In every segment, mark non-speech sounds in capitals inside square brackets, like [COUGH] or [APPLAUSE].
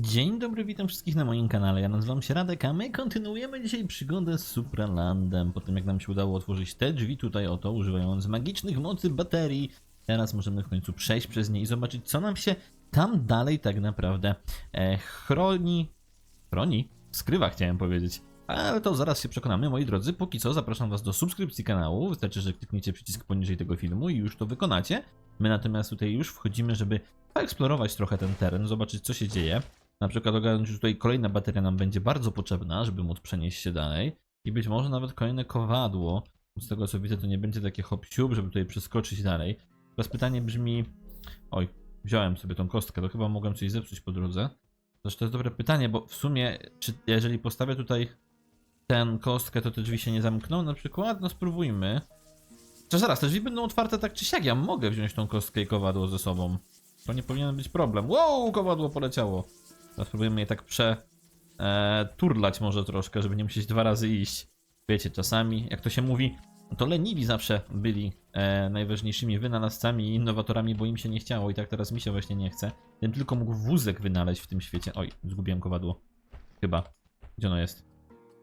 Dzień dobry, witam wszystkich na moim kanale. Ja nazywam się Radek, a my kontynuujemy dzisiaj przygodę z Supralandem. Po tym jak nam się udało otworzyć te drzwi tutaj oto, używając magicznych mocy baterii, teraz możemy w końcu przejść przez nie i zobaczyć, co nam się tam dalej tak naprawdę e, chroni. Chroni? Skrywa, chciałem powiedzieć. Ale to zaraz się przekonamy, moi drodzy. Póki co zapraszam Was do subskrypcji kanału. Wystarczy, że klikniecie przycisk poniżej tego filmu i już to wykonacie. My natomiast tutaj już wchodzimy, żeby poeksplorować trochę ten teren, zobaczyć co się dzieje. Na przykład ogarnąć, że tutaj kolejna bateria nam będzie bardzo potrzebna, żeby móc przenieść się dalej. I być może nawet kolejne kowadło. Z tego co widzę, to nie będzie takie hop żeby tutaj przeskoczyć dalej. Teraz pytanie brzmi... Oj, wziąłem sobie tą kostkę, to chyba mogłem coś zepsuć po drodze. Zresztą to jest dobre pytanie, bo w sumie, czy jeżeli postawię tutaj tę kostkę, to te drzwi się nie zamkną na przykład? No spróbujmy. Zaraz, te drzwi będą otwarte tak czy siak, ja mogę wziąć tą kostkę i kowadło ze sobą. To nie powinien być problem. Wow, kowadło poleciało. Teraz spróbujemy je tak prze... E, może troszkę, żeby nie musieć dwa razy iść. Wiecie, czasami, jak to się mówi, to leniwi zawsze byli e, najważniejszymi wynalazcami i innowatorami, bo im się nie chciało i tak teraz mi się właśnie nie chce. Gdybym tylko mógł wózek wynaleźć w tym świecie. Oj, zgubiłem kowadło. Chyba. Gdzie ono jest?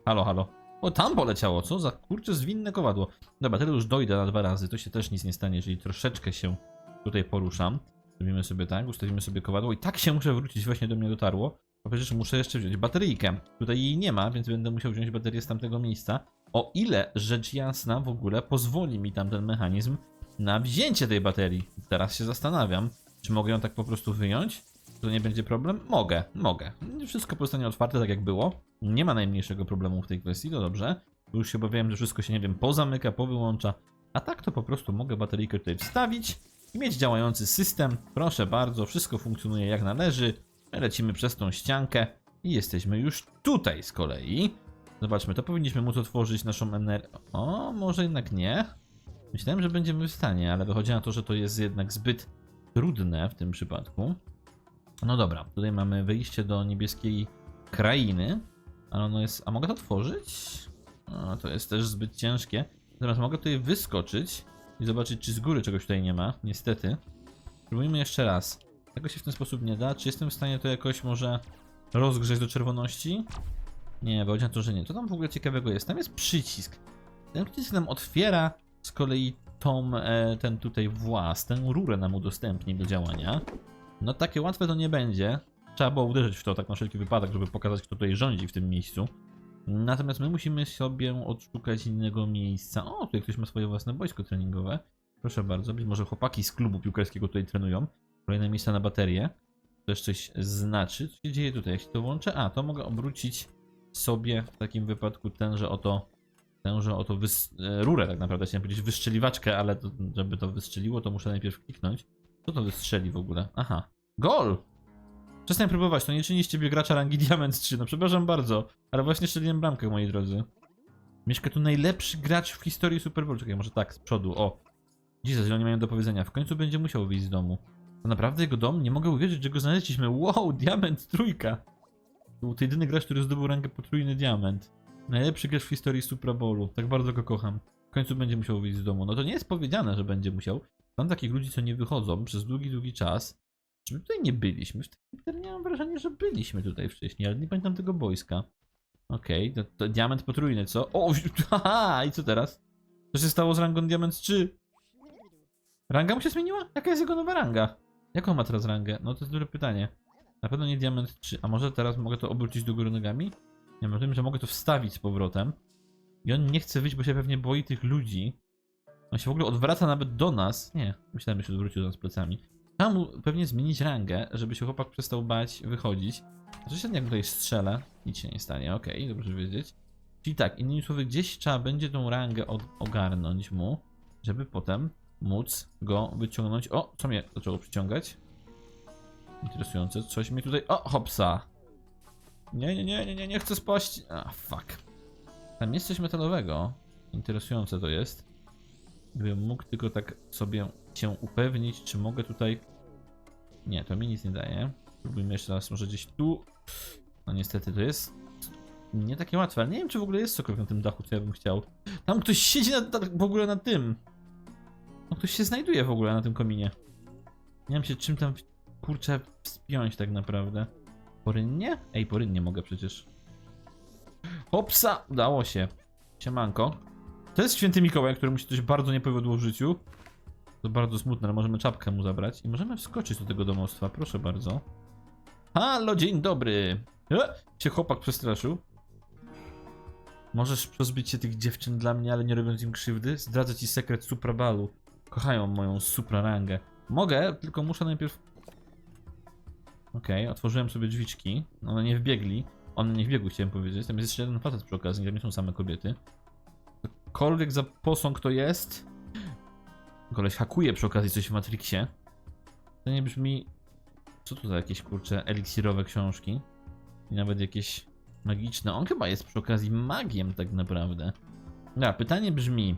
Halo, halo. O, tam poleciało, co za kurczę zwinne kowadło. Dobra, tyle już dojdę na dwa razy, to się też nic nie stanie, jeżeli troszeczkę się tutaj poruszam. Zrobimy sobie tak, ustawimy sobie kowadło i tak się muszę wrócić, właśnie do mnie dotarło. Po pierwsze muszę jeszcze wziąć bateryjkę. Tutaj jej nie ma, więc będę musiał wziąć baterię z tamtego miejsca. O ile, rzecz jasna, w ogóle pozwoli mi tam ten mechanizm na wzięcie tej baterii. Teraz się zastanawiam, czy mogę ją tak po prostu wyjąć? To nie będzie problem? Mogę, mogę. Wszystko pozostanie otwarte tak jak było. Nie ma najmniejszego problemu w tej kwestii, to dobrze. Już się obawiałem, że wszystko się, nie wiem, pozamyka, powyłącza. A tak to po prostu mogę bateryjkę tutaj wstawić i mieć działający system. Proszę bardzo, wszystko funkcjonuje jak należy. Lecimy przez tą ściankę i jesteśmy już tutaj z kolei. Zobaczmy, to powinniśmy móc otworzyć naszą energię. O, może jednak nie. Myślałem, że będziemy w stanie, ale wychodzi na to, że to jest jednak zbyt trudne w tym przypadku. No dobra, tutaj mamy wyjście do niebieskiej krainy, ale ono jest... A mogę to otworzyć? O, to jest też zbyt ciężkie. Natomiast mogę tutaj wyskoczyć i zobaczyć, czy z góry czegoś tutaj nie ma. Niestety. Spróbujmy jeszcze raz. Tego się w ten sposób nie da. Czy jestem w stanie to jakoś może rozgrzeć do czerwoności? Nie, bo chodzi na to, że nie. To tam w ogóle ciekawego jest. Tam jest przycisk. Ten przycisk nam otwiera z kolei tą, e, ten tutaj włas, tę rurę nam udostępni do działania. No takie łatwe to nie będzie. Trzeba było uderzyć w to tak na wszelki wypadek, żeby pokazać, kto tutaj rządzi w tym miejscu. Natomiast my musimy sobie odszukać innego miejsca. O, tutaj ktoś ma swoje własne boisko treningowe. Proszę bardzo, być może chłopaki z klubu piłkarskiego tutaj trenują. Kolejne miejsca na baterię. To też coś znaczy. Co się dzieje tutaj? Jak się to włączę? A, to mogę obrócić sobie w takim wypadku tenże oto tęże oto wys... e, rurę tak naprawdę, chciałem powiedzieć wystrzeliwaczkę, ale to, żeby to wystrzeliło, to muszę najpierw kliknąć. Co to wystrzeli w ogóle? Aha. Gol! Przestań próbować, to nie czyni z ciebie gracza rangi [LAUGHS] Diament 3, no przepraszam bardzo, ale właśnie strzeliłem bramkę, moi drodzy. Mieszka tu najlepszy gracz w historii Super Bowl. Czekaj, może tak, z przodu, o. Jesus, ile oni mają do powiedzenia. W końcu będzie musiał wyjść z domu. To naprawdę jego dom? Nie mogę uwierzyć, że go znaleźliśmy. Wow, diament trójka. To był to jedyny gracz, który zdobył rangę potrójny diament. Najlepszy gracz w historii Super Bowlu. Tak bardzo go kocham. W końcu będzie musiał wyjść z domu. No to nie jest powiedziane, że będzie musiał. Mam takich ludzi, co nie wychodzą przez długi, długi czas. Czy my tutaj nie byliśmy? Wtedy nie mam wrażenia, że byliśmy tutaj wcześniej, ale nie pamiętam tego boiska. Okej, to, to diament potrójny, co? O, [LAUGHS] haha, i co teraz? Co się stało z rangą diament 3? Ranga mu się zmieniła? Jaka jest jego nowa ranga? Jaką ma teraz rangę? No to jest dobre pytanie. Na pewno nie diament 3, a może teraz mogę to obrócić do góry nogami? Nie wiem, że mogę to wstawić z powrotem. I on nie chce wyjść, bo się pewnie boi tych ludzi. On się w ogóle odwraca nawet do nas. Nie, myślałem, że się odwrócił do nas plecami. Trzeba mu pewnie zmienić rangę, żeby się chłopak przestał bać wychodzić. Oczywiście jak tutaj strzelę, nic się nie stanie, okej, dobrze wiedzieć. Czyli tak, innymi słowy, gdzieś trzeba będzie tą rangę ogarnąć mu, żeby potem móc go wyciągnąć. O, co mnie zaczęło przyciągać? Interesujące, coś mi tutaj... O, hopsa! Nie, nie, nie, nie, nie, nie chcę spaść. A, fuck. Tam jest coś metalowego. Interesujące to jest. Gdybym mógł tylko tak sobie się upewnić, czy mogę tutaj... Nie, to mi nic nie daje. Spróbujmy jeszcze raz, może gdzieś tu. No niestety to jest nie takie łatwe, ale nie wiem, czy w ogóle jest cokolwiek na tym dachu, co ja bym chciał. Tam ktoś siedzi na, na, w ogóle na tym. No ktoś się znajduje w ogóle na tym kominie. Nie wiem się czym tam, kurczę, wspiąć tak naprawdę. Porynnie? Ej, porynnie mogę przecież. Hopsa! Udało się. Siemanko. To jest święty Mikołaj, któremu się coś bardzo nie powiodło w życiu. To bardzo smutne, ale możemy czapkę mu zabrać. I możemy wskoczyć do tego domostwa, proszę bardzo. Halo, dzień dobry. E, chłopak przestraszył. Możesz pozbyć się tych dziewczyn dla mnie, ale nie robiąc im krzywdy? Zdradzę ci sekret Suprabalu. Kochają moją suprarangę. Mogę, tylko muszę najpierw... Okej, otworzyłem sobie drzwiczki. One nie wbiegli. One nie wbiegły, chciałem powiedzieć. Tam jest jeszcze jeden facet przy okazji, tam nie są same kobiety. Cokolwiek za posąg to jest... Koleś hakuje przy okazji coś w Matrixie. To nie brzmi... Co to za jakieś, kurcze, eliksirowe książki? I nawet jakieś magiczne. On chyba jest przy okazji magiem tak naprawdę. Ja, pytanie brzmi...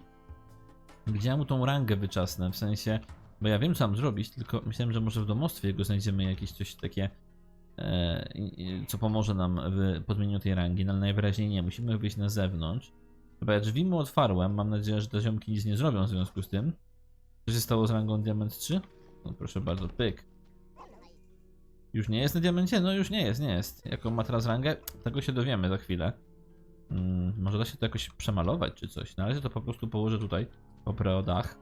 Gdzie mu tą rangę wyczasnę? W sensie... Bo ja wiem co mam zrobić, tylko myślałem, że może w domostwie jego znajdziemy jakieś coś takie... E, co pomoże nam w podmienieniu tej rangi, no ale najwyraźniej nie. Musimy wyjść na zewnątrz. Chyba ja drzwi mu otwarłem, mam nadzieję, że te ziomki nic nie zrobią w związku z tym. Co się stało z rangą Diament 3? No proszę bardzo, pyk. Już nie jest na diamencie? No już nie jest, nie jest. Jaką ma teraz rangę? Tego się dowiemy za chwilę. Mm, może da się to jakoś przemalować czy coś. Na razie to po prostu położę tutaj, oprę o dach.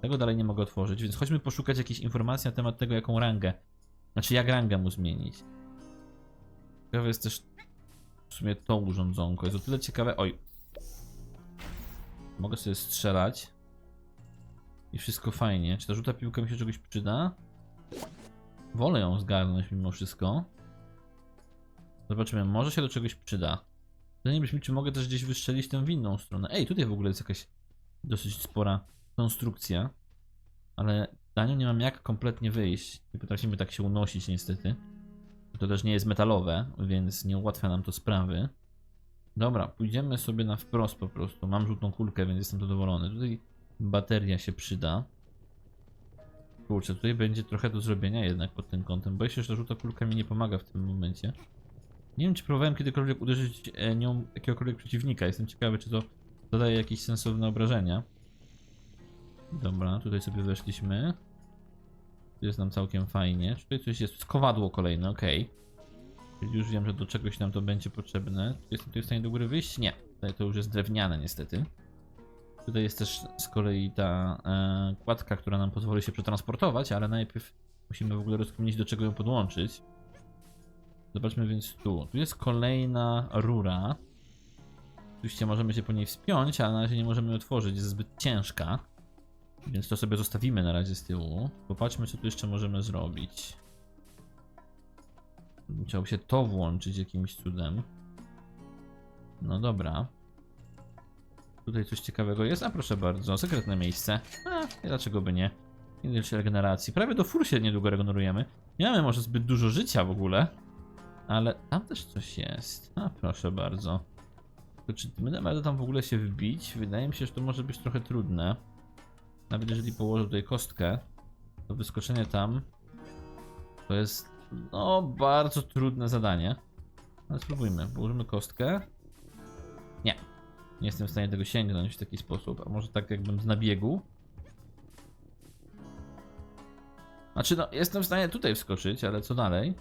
Tego dalej nie mogę otworzyć, więc chodźmy poszukać jakiejś informacji na temat tego, jaką rangę. Znaczy, jak rangę mu zmienić. Ciekawe jest też w sumie to urządzonko. Jest o tyle ciekawe. Oj. Mogę sobie strzelać. I wszystko fajnie. Czy ta żółta piłka mi się czegoś przyda? Wolę ją zgarnąć mimo wszystko. Zobaczymy, może się do czegoś przyda. Pytanie brzmi, czy mogę też gdzieś wystrzelić tę w inną stronę. Ej, tutaj w ogóle jest jakaś dosyć spora konstrukcja. Ale na nią nie mam jak kompletnie wyjść. Nie potrafimy tak się unosić niestety. To też nie jest metalowe, więc nie ułatwia nam to sprawy. Dobra, pójdziemy sobie na wprost po prostu. Mam żółtą kulkę, więc jestem zadowolony. Tutaj bateria się przyda. Kurczę, tutaj będzie trochę do zrobienia jednak pod tym kątem. Boję się, że ta żółta kulka mi nie pomaga w tym momencie. Nie wiem, czy próbowałem kiedykolwiek uderzyć e, nią jakiegokolwiek przeciwnika. Jestem ciekawy, czy to zadaje jakieś sensowne obrażenia. Dobra, tutaj sobie weszliśmy. Tu jest nam całkiem fajnie. Tutaj coś jest. To jest kowadło kolejne. Czyli już wiem, że do czegoś nam to będzie potrzebne. Czy jestem tutaj w stanie do góry wyjść? Nie. Tutaj to już jest drewniane niestety. Tutaj jest też z kolei ta e, kładka, która nam pozwoli się przetransportować, ale najpierw musimy w ogóle rozkminić do czego ją podłączyć. Zobaczmy więc tu. Tu jest kolejna rura. Oczywiście możemy się po niej wspiąć, ale na razie nie możemy jej otworzyć, jest zbyt ciężka. Więc to sobie zostawimy na razie z tyłu. Popatrzmy, co tu jeszcze możemy zrobić. Musiało się to włączyć jakimś cudem. No dobra. Tutaj coś ciekawego jest. A proszę bardzo, sekretne miejsce. A, dlaczego by nie? Ilość regeneracji. Prawie do full się niedługo regenerujemy. Nie mamy może zbyt dużo życia w ogóle. Ale tam też coś jest. A proszę bardzo. To czy my damy tam w ogóle się wbić? Wydaje mi się, że to może być trochę trudne. Nawet jeżeli położę tutaj kostkę, to wyskoczenie tam to jest no bardzo trudne zadanie. Ale spróbujmy. Położymy kostkę. Nie. Jestem w stanie tego sięgnąć w taki sposób. A może tak jakbym z nabiegu? Znaczy no, jestem w stanie tutaj wskoczyć, ale co dalej?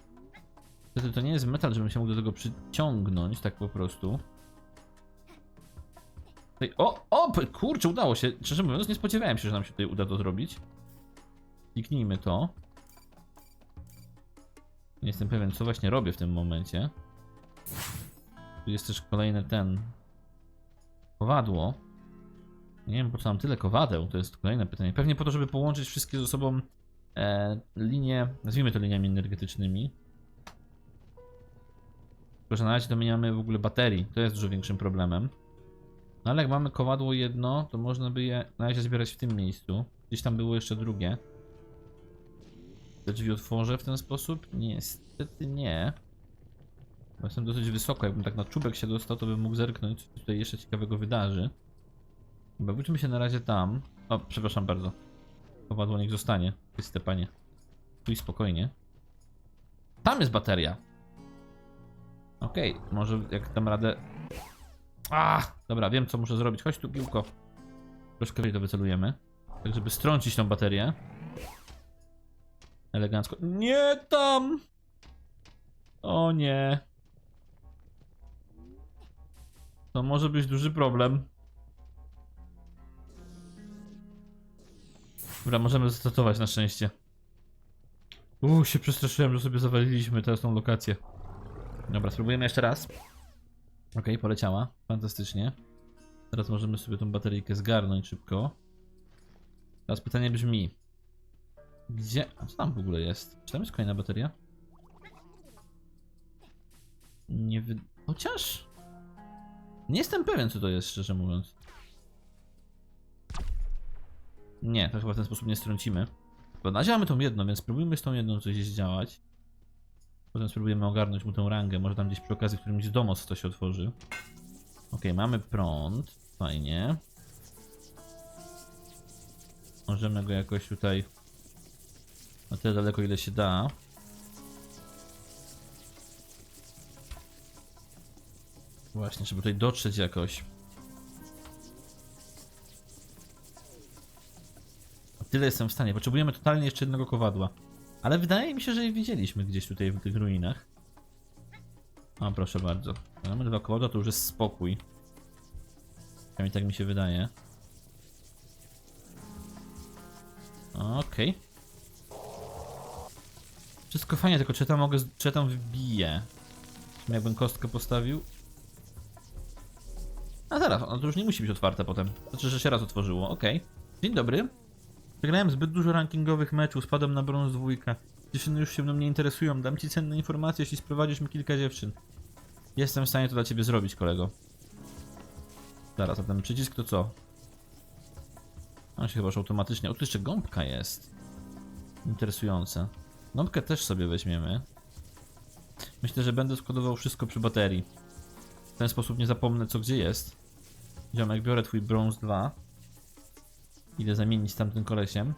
Wtedy to nie jest metal, żebym się mógł do tego przyciągnąć, tak po prostu. Tutaj, o, o, kurczę, udało się. Szczerze mówiąc, nie spodziewałem się, że nam się tutaj uda to zrobić. Kliknijmy to. Nie jestem pewien, co właśnie robię w tym momencie. Tu jest też kolejny ten... Kowadło. Nie wiem, po co nam tyle kowadeł, to jest kolejne pytanie. Pewnie po to, żeby połączyć wszystkie ze sobą e, linie, nazwijmy to liniami energetycznymi. Tylko, że na razie to my nie mamy w ogóle baterii. To jest dużo większym problemem. No ale jak mamy kowadło jedno, to można by je na razie zbierać w tym miejscu. Gdzieś tam było jeszcze drugie. Te drzwi otworzę w ten sposób? Niestety nie. Jestem dosyć wysoko. Jakbym tak na czubek się dostał, to bym mógł zerknąć, co tutaj jeszcze ciekawego wydarzy. Chyba wróćmy się na razie tam. O, przepraszam bardzo. Kowadło niech zostanie. Czyste panie. I spokojnie. Tam jest bateria. Okej, może jak dam radę... A, dobra, wiem co muszę zrobić. Chodź tu, piłko. Troszkę to wycelujemy. Tak, żeby strącić tą baterię. Elegancko. Nie tam! O nie. To może być duży problem. Dobra, możemy zastartować na szczęście. Uuu, się przestraszyłem, że sobie zawaliliśmy teraz tą lokację. Dobra, spróbujemy jeszcze raz. Okej, poleciała. Fantastycznie. Teraz możemy sobie tą bateryjkę zgarnąć szybko. Teraz pytanie brzmi. Gdzie... A co tam w ogóle jest? Czy tam jest kolejna bateria? Nie wy... Chociaż... Nie jestem pewien co to jest, szczerze mówiąc. Nie, to chyba w ten sposób nie strącimy. Bo na razie mamy tą jedną, więc spróbujmy z tą jedną coś zdziałać. Potem spróbujemy ogarnąć mu tę rangę. Może tam gdzieś przy okazji którymś z domos to się otworzy. Ok, mamy prąd. Fajnie. Możemy go jakoś tutaj na tyle daleko ile się da. Właśnie, żeby tutaj dotrzeć jakoś. Tyle jestem w stanie. Potrzebujemy totalnie jeszcze jednego kowadła. Ale wydaje mi się, że je widzieliśmy gdzieś tutaj w tych ruinach. O, proszę bardzo. Mamy dwa kowadła, to już jest spokój. Przynajmniej tak mi się wydaje. Okej. Wszystko fajnie, tylko czy tam mogę, czy tam wbiję? Jakbym kostkę postawił? A zaraz, ono to już nie musi być otwarte potem. Znaczy, że się raz otworzyło, okej. Dzień dobry. Przegrałem zbyt dużo rankingowych meczów, spadłem na brąz dwójkę. Dziewczyny już się mną nie interesują, dam ci cenne informacje, jeśli sprowadzisz mi kilka dziewczyn. Jestem w stanie to dla ciebie zrobić, kolego. Zaraz, a ten przycisk to co? On się chyba już automatycznie... O, tu jeszcze gąbka jest. Interesujące. Gąbkę też sobie weźmiemy. Myślę, że będę składował wszystko przy baterii. W ten sposób nie zapomnę co gdzie jest. Ziomek, biorę twój brąz 2. Idę zamienić z tamtym kolesiem.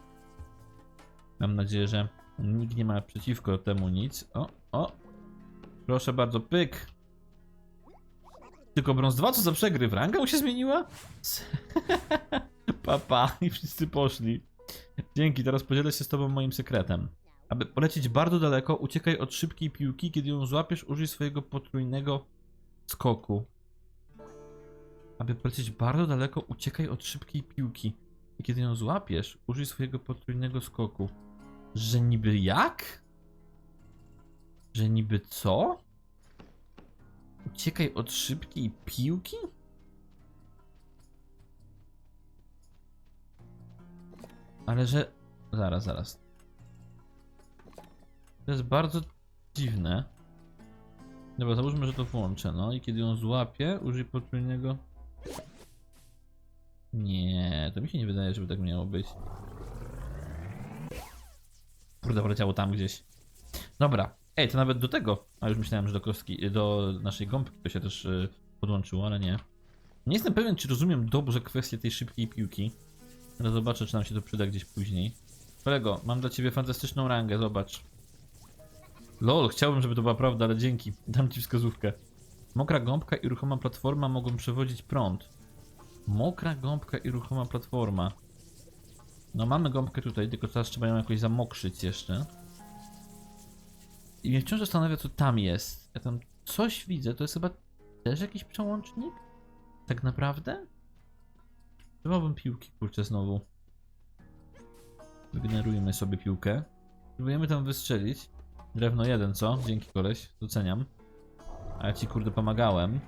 Mam nadzieję, że nikt nie ma przeciwko temu nic. O, o. Proszę bardzo, pyk. Tylko brąz 2, co za przegryw? Ranga mu się zmieniła? [LAUGHS] Papa, i wszyscy poszli. Dzięki, teraz podzielę się z tobą moim sekretem. Aby polecieć bardzo daleko, uciekaj od szybkiej piłki, kiedy ją złapiesz, użyj swojego potrójnego skoku. Aby polecieć bardzo daleko, uciekaj od szybkiej piłki. I kiedy ją złapiesz, użyj swojego potrójnego skoku. Że niby jak? Że niby co? Uciekaj od szybkiej piłki? Ale że... Zaraz, zaraz. To jest bardzo dziwne. Dobra, załóżmy, że to włączę, no i kiedy ją złapię, użyj potrójnego... Nie, to mi się nie wydaje, żeby tak miało być. Kurde, poleciało tam gdzieś. Dobra, ej, to nawet do tego. A już myślałem, że do kostki, do naszej gąbki to się też y, podłączyło, ale nie. Nie jestem pewien, czy rozumiem dobrze kwestię tej szybkiej piłki. Ale zobaczę, czy nam się to przyda gdzieś później. Kolego, mam dla ciebie fantastyczną rangę, zobacz. Lol, chciałbym, żeby to była prawda, ale dzięki. Dam ci wskazówkę. Mokra gąbka i ruchoma platforma mogą przewodzić prąd. Mokra gąbka i ruchoma platforma. No mamy gąbkę tutaj, tylko teraz trzeba ją jakoś zamokrzyć jeszcze. I mnie wciąż zastanawia, co tam jest. Ja tam coś widzę, to jest chyba też jakiś przełącznik? Tak naprawdę? Trzymałbym piłki, kurczę, znowu. Wygenerujemy sobie piłkę. Próbujemy tam wystrzelić. Drewno jeden, co? Dzięki koleś, doceniam. A ja ci kurde pomagałem.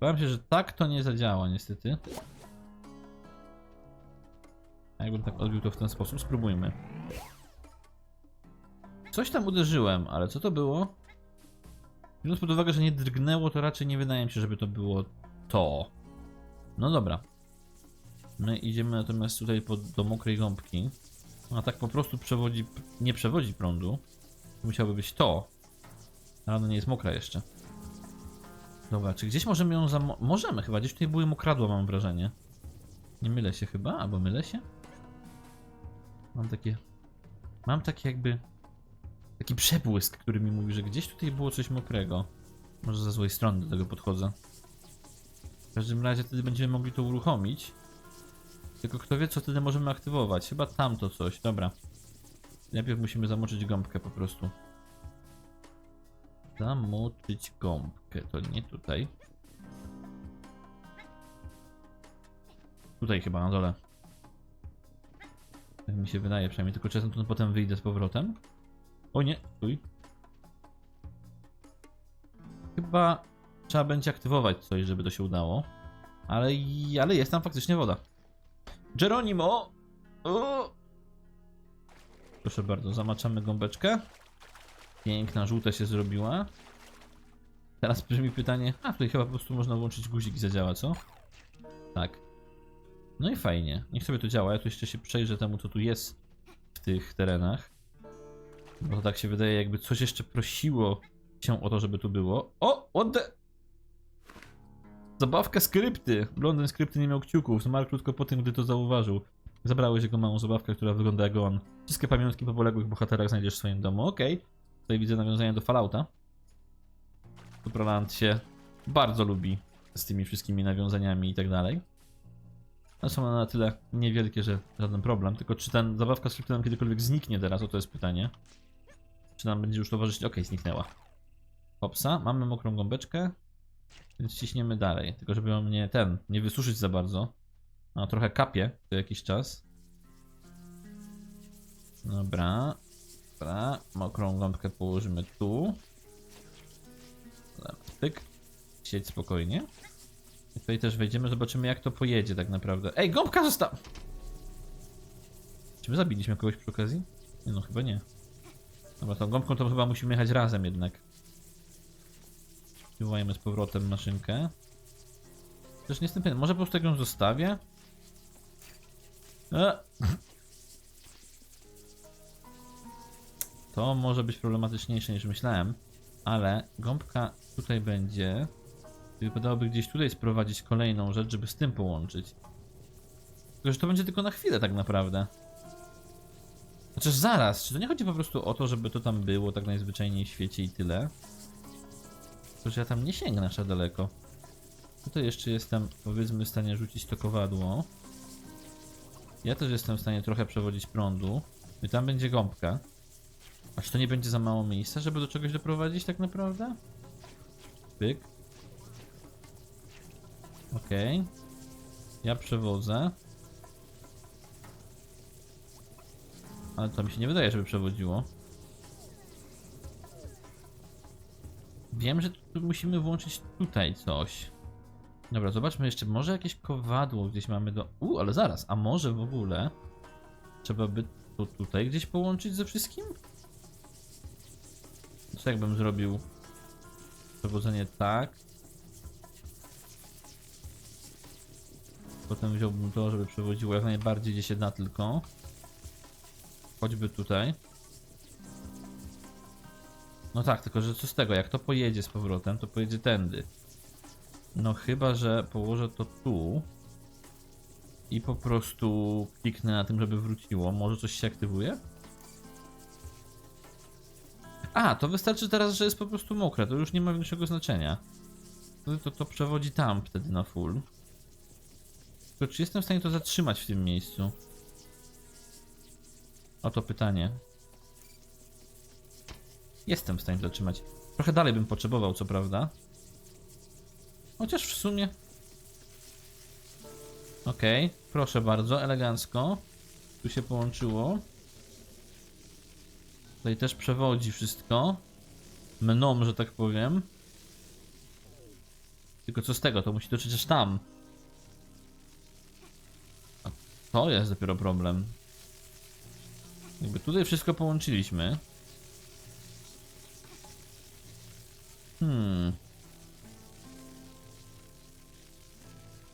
Bałem się, że tak to nie zadziała niestety. A jakbym tak odbił to w ten sposób, spróbujmy. Coś tam uderzyłem, ale co to było? Biorąc pod uwagę, że nie drgnęło, to raczej nie wydaje mi się, żeby to było to. No dobra. My idziemy natomiast tutaj pod, do mokrej gąbki. A tak po prostu przewodzi, nie przewodzi prądu. Musiałoby być to. Ale ona nie jest mokra jeszcze. Dobra, czy gdzieś możemy ją zamo... Możemy chyba, gdzieś tutaj były mokradła mam wrażenie. Nie mylę się chyba, albo mylę się? Mam takie... Mam taki jakby... Taki przebłysk, który mi mówi, że gdzieś tutaj było coś mokrego. Może ze złej strony do tego podchodzę. W każdym razie wtedy będziemy mogli to uruchomić. Tylko kto wie, co wtedy możemy aktywować. Chyba tamto coś, dobra. Najpierw musimy zamoczyć gąbkę po prostu. Zamoczyć gąbkę. To nie tutaj. Tutaj chyba na dole. Tak mi się wydaje przynajmniej. Tylko czasem tu potem wyjdę z powrotem. O nie, stój. Chyba trzeba będzie aktywować coś, żeby to się udało. Ale, ale jest tam faktycznie woda. Geronimo! O! Proszę bardzo, zamaczamy gąbeczkę. Piękna, żółta się zrobiła. Teraz brzmi pytanie, a tutaj chyba po prostu można włączyć guzik i zadziała, co? Tak. No i fajnie, niech sobie to działa. Ja tu jeszcze się przejrzę temu, co tu jest w tych terenach. Bo to tak się wydaje, jakby coś jeszcze prosiło się o to, żeby tu było. O, what the... Zabawka skrypty. Blondyn skrypty nie miał kciuków. Zmarł krótko po tym, gdy to zauważył. Zabrałeś jego małą zabawkę, która wygląda jak on. Wszystkie pamiątki po poległych bohaterach znajdziesz w swoim domu. Okej. Tutaj widzę nawiązanie do Fallouta. Supraland się bardzo lubi z tymi wszystkimi nawiązaniami i tak dalej. One są na tyle niewielkie, że żaden problem. Tylko czy ten zabawka z kryptonem kiedykolwiek zniknie teraz? O to jest pytanie. Czy nam będzie już towarzyszyć? Okej, zniknęła. Hopsa, mamy mokrą gąbeczkę. Więc ciśniemy dalej. Tylko żeby mnie ten, nie wysuszyć za bardzo. No trochę kapie co jakiś czas. Dobra. Dobra. Mokrą gąbkę położymy tu. Dobra, Tyk. Siedź spokojnie. I tutaj też wejdziemy, zobaczymy jak to pojedzie tak naprawdę. Ej, gąbka została! Czy my zabiliśmy kogoś przy okazji? Nie no, chyba nie. Dobra, tą gąbką to chyba musimy jechać razem jednak. Przywołajmy z powrotem maszynkę. Też nie jestem pewien, może po prostu ją zostawię? E. To może być problematyczniejsze niż myślałem, ale gąbka tutaj będzie. Wypadałoby gdzieś tutaj sprowadzić kolejną rzecz, żeby z tym połączyć. Tylko, że to będzie tylko na chwilę tak naprawdę. Chociaż zaraz, czy to nie chodzi po prostu o to, żeby to tam było tak najzwyczajniej w świecie i tyle? Że ja tam nie sięgnę aż tak daleko. Tutaj jeszcze jestem, powiedzmy, w stanie rzucić to kowadło. Ja też jestem w stanie trochę przewodzić prądu. I tam będzie gąbka. A czy to nie będzie za mało miejsca, żeby do czegoś doprowadzić tak naprawdę? Pyk. Okej. Ja przewodzę. Ale to mi się nie wydaje, żeby przewodziło. Wiem, że tu musimy włączyć tutaj coś. Dobra, zobaczmy jeszcze, może jakieś kowadło gdzieś mamy do... U, ale zaraz, a może w ogóle trzeba by to tutaj gdzieś połączyć ze wszystkim? Co jakbym zrobił przewodzenie tak? Potem wziąłbym to, żeby przewodziło jak najbardziej gdzie się da tylko. Choćby tutaj. No tak, tylko że co z tego, jak to pojedzie z powrotem, to pojedzie tędy. No chyba, że położę to tu i po prostu kliknę na tym, żeby wróciło. Może coś się aktywuje? A, to wystarczy teraz, że jest po prostu mokre, to już nie ma większego znaczenia. To, to, to przewodzi tam wtedy na full. Tylko czy jestem w stanie to zatrzymać w tym miejscu? Oto pytanie. Jestem w stanie zatrzymać. Trochę dalej bym potrzebował, co prawda. Chociaż w sumie. Okej, proszę bardzo, elegancko. Tu się połączyło. Tutaj też przewodzi wszystko. Mną, że tak powiem. Tylko co z tego? To musi dotrzeć aż tam. A to jest dopiero problem. Jakby tutaj wszystko połączyliśmy. Hmm.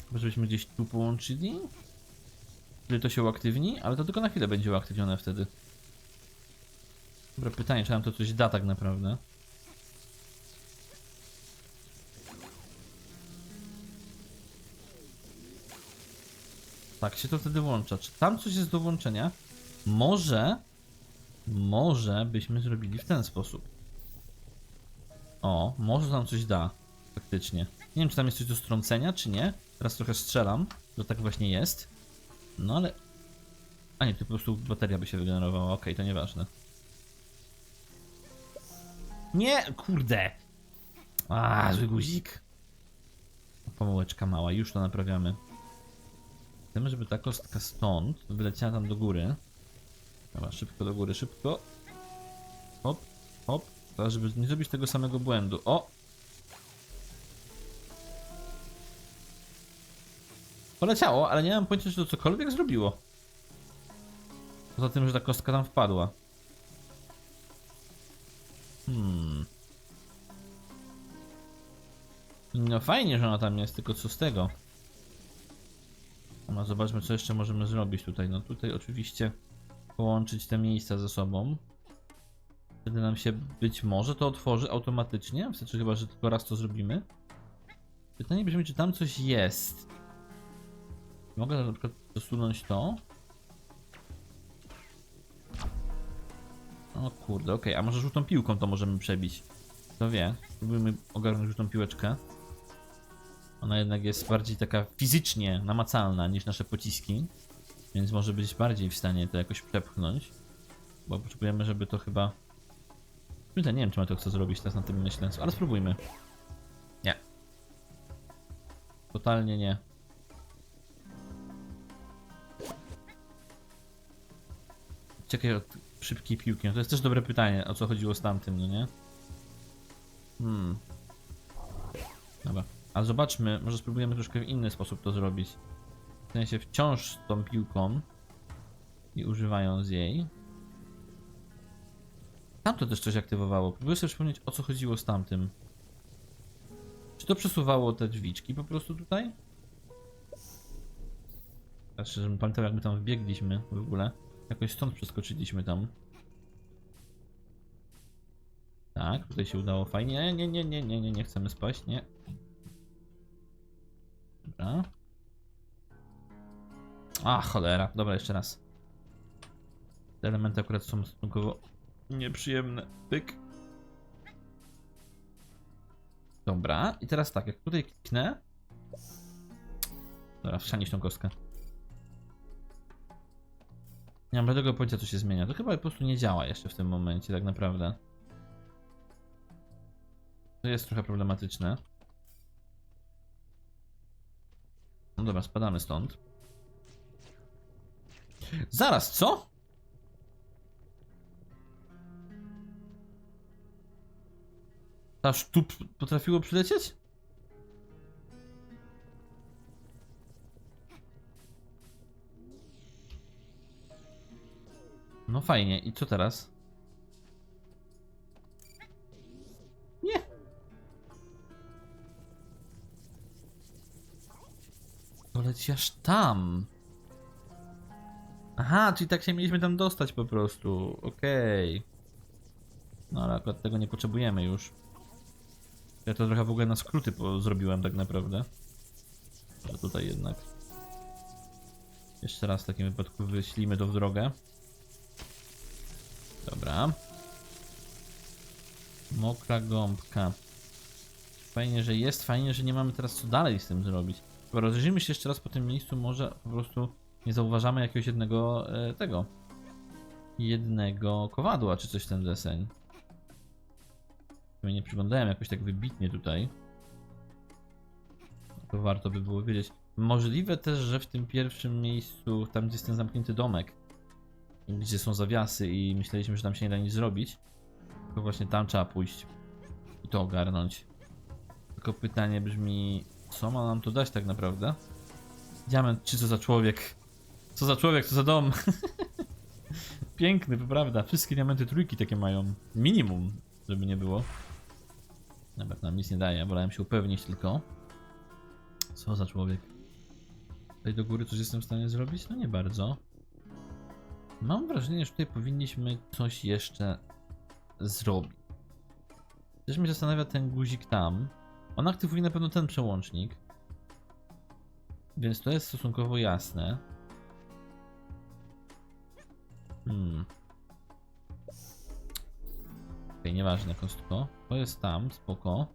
Chyba żebyśmy gdzieś tu połączyli? Wtedy to się uaktywni, ale to tylko na chwilę będzie uaktywnione wtedy. Dobra, pytanie, czy nam to coś da tak naprawdę? Tak się to wtedy włącza. Czy tam coś jest do włączenia? Może... Może byśmy zrobili w ten sposób. O, może tam coś da. Faktycznie. Nie wiem, czy tam jest coś do strącenia, czy nie. Teraz trochę strzelam, że tak właśnie jest. No ale... A nie, tu po prostu bateria by się wygenerowała. Okej, to nieważne. Nie, kurde. A, zły guzik. Pomałeczka mała, już to naprawiamy. Chcemy, żeby ta kostka stąd wyleciała tam do góry. Dobra, szybko do góry, szybko. Hop, hop. Teraz, żeby nie zrobić tego samego błędu. O! Poleciało, ale nie mam pojęcia, czy to cokolwiek zrobiło. Poza tym, że ta kostka tam wpadła. Hmm. No fajnie, że ona tam jest, tylko co z tego? No zobaczmy, co jeszcze możemy zrobić tutaj. No tutaj oczywiście połączyć te miejsca ze sobą. Wtedy nam się być może to otworzy automatycznie. Wystarczy chyba, że tylko raz to zrobimy. Pytanie brzmi, czy tam coś jest. Mogę na przykład dosunąć to. O kurde, okej, a może żółtą piłką to możemy przebić. Kto wie, spróbujmy ogarnąć żółtą piłeczkę. Ona jednak jest bardziej taka fizycznie namacalna niż nasze pociski. Więc może być bardziej w stanie to jakoś przepchnąć. Bo potrzebujemy, żeby to chyba... Nie wiem, czy ma to chce zrobić teraz na tym myślę, ale spróbujmy. Nie. Totalnie nie. Czekaj od szybkiej piłki. No to jest też dobre pytanie, o co chodziło z tamtym, no nie? Hmm. Dobra. A zobaczmy, może spróbujemy troszkę w inny sposób to zrobić. W sensie wciąż z tą piłką i używając jej. Tamto też coś aktywowało. Próbuję sobie przypomnieć o co chodziło z tamtym. Czy to przesuwało te drzwiczki po prostu tutaj? Znaczy, żebym pamiętał jak my tam wbiegliśmy w ogóle. Jakoś stąd przeskoczyliśmy tam. Tak, tutaj się udało fajnie. Nie, nie, nie, nie, nie, nie chcemy spaść, nie. Dobra. A, cholera. Dobra, jeszcze raz. Te elementy akurat są stosunkowo nieprzyjemne. Pyk. Dobra, i teraz tak, jak tutaj kliknę. Dobra, wszanić tą kostkę. Nie mam żadnego pojęcia, co się zmienia. To chyba po prostu nie działa jeszcze w tym momencie, tak naprawdę. To jest trochę problematyczne. No dobra, spadamy stąd. Zaraz, co? Aż tu potrafiło przylecieć? No fajnie, i co teraz? Nie. To aż tam. Aha, czyli tak się mieliśmy tam dostać po prostu. Okej. No ale akurat tego nie potrzebujemy już. Ja to trochę w ogóle na skróty zrobiłem tak naprawdę. Ale tutaj jednak. Jeszcze raz w takim wypadku wyślimy to w drogę. Dobra. Mokra gąbka. Fajnie, że jest, fajnie, że nie mamy teraz co dalej z tym zrobić. Dobra, rozejrzyjmy się jeszcze raz po tym miejscu, może po prostu nie zauważamy jakiegoś jednego e, tego. Jednego kowadła, czy coś w ten deseń. Ja nie przyglądałem jakoś tak wybitnie tutaj. To warto by było wiedzieć. Możliwe też, że w tym pierwszym miejscu, tam gdzie jest ten zamknięty domek, gdzie są zawiasy i myśleliśmy, że tam się nie da nic zrobić, to właśnie tam trzeba pójść i to ogarnąć. Tylko pytanie brzmi, co ma nam to dać tak naprawdę? Diament, czy co za człowiek? Co za człowiek, co za dom? [LAUGHS] Piękny, prawda. Wszystkie diamenty trójki takie mają. Minimum, żeby nie było. Nawet nam nic nie daje, wolałem się upewnić tylko. Co za człowiek. Tutaj do góry coś jestem w stanie zrobić? No nie bardzo. Mam wrażenie, że tutaj powinniśmy coś jeszcze zrobić. Też mnie zastanawia ten guzik tam. On aktywuje na pewno ten przełącznik. Więc to jest stosunkowo jasne. Hmm. Okej, nieważne, kostko. To jest tam, spoko.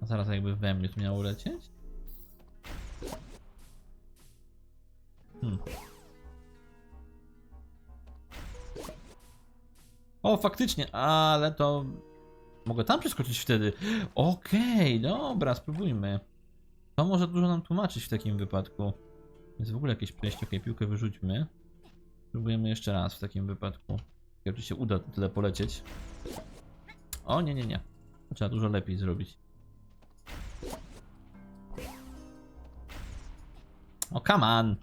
A zaraz jakby we mnie to miało lecieć? Hmm. O, faktycznie, ale to... Mogę tam przeskoczyć wtedy. Okej, dobra, spróbujmy. To może dużo nam tłumaczyć w takim wypadku. Jest w ogóle jakieś przejście. Okej, piłkę wyrzućmy. Spróbujemy jeszcze raz w takim wypadku. I oczywiście uda tyle polecieć. O, nie, nie, nie. Trzeba dużo lepiej zrobić. O, come on!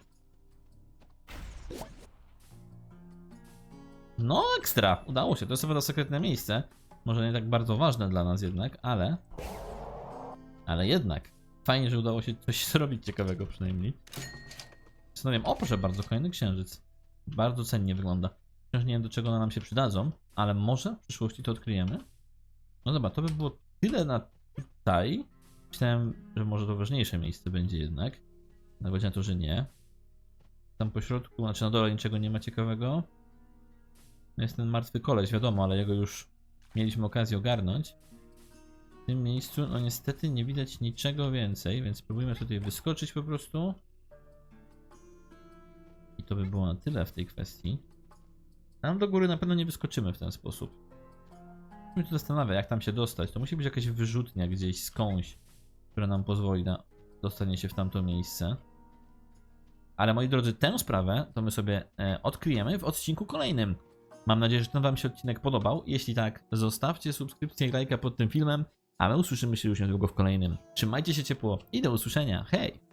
No, ekstra! Udało się. To jest to sekretne miejsce. Może nie tak bardzo ważne dla nas jednak, ale... Ale jednak. Fajnie, że udało się coś [LAUGHS] zrobić ciekawego przynajmniej. Zastanawiam, o proszę bardzo, kolejny księżyc. Bardzo cennie wygląda. Wciąż nie wiem do czego one nam się przydadzą, ale może w przyszłości to odkryjemy. No dobra, to by było tyle na tutaj. Myślałem, że może to ważniejsze miejsce będzie jednak. No będzie na to, że nie. Tam po środku, znaczy na dole niczego nie ma ciekawego. Jest ten martwy koleś, wiadomo, ale jego już mieliśmy okazję ogarnąć. W tym miejscu, no niestety nie widać niczego więcej, więc spróbujmy tutaj wyskoczyć po prostu. To by było na tyle w tej kwestii. Tam do góry na pewno nie wyskoczymy w ten sposób. Mnie to zastanawia, jak tam się dostać. To musi być jakaś wyrzutnia gdzieś skądś, która nam pozwoli na dostanie się w tamto miejsce. Ale moi drodzy, tę sprawę to my sobie e, odkryjemy w odcinku kolejnym. Mam nadzieję, że ten Wam się odcinek podobał. Jeśli tak, zostawcie subskrypcję i lajka pod tym filmem, a my usłyszymy się już niedługo w kolejnym. Trzymajcie się ciepło i do usłyszenia. Hej!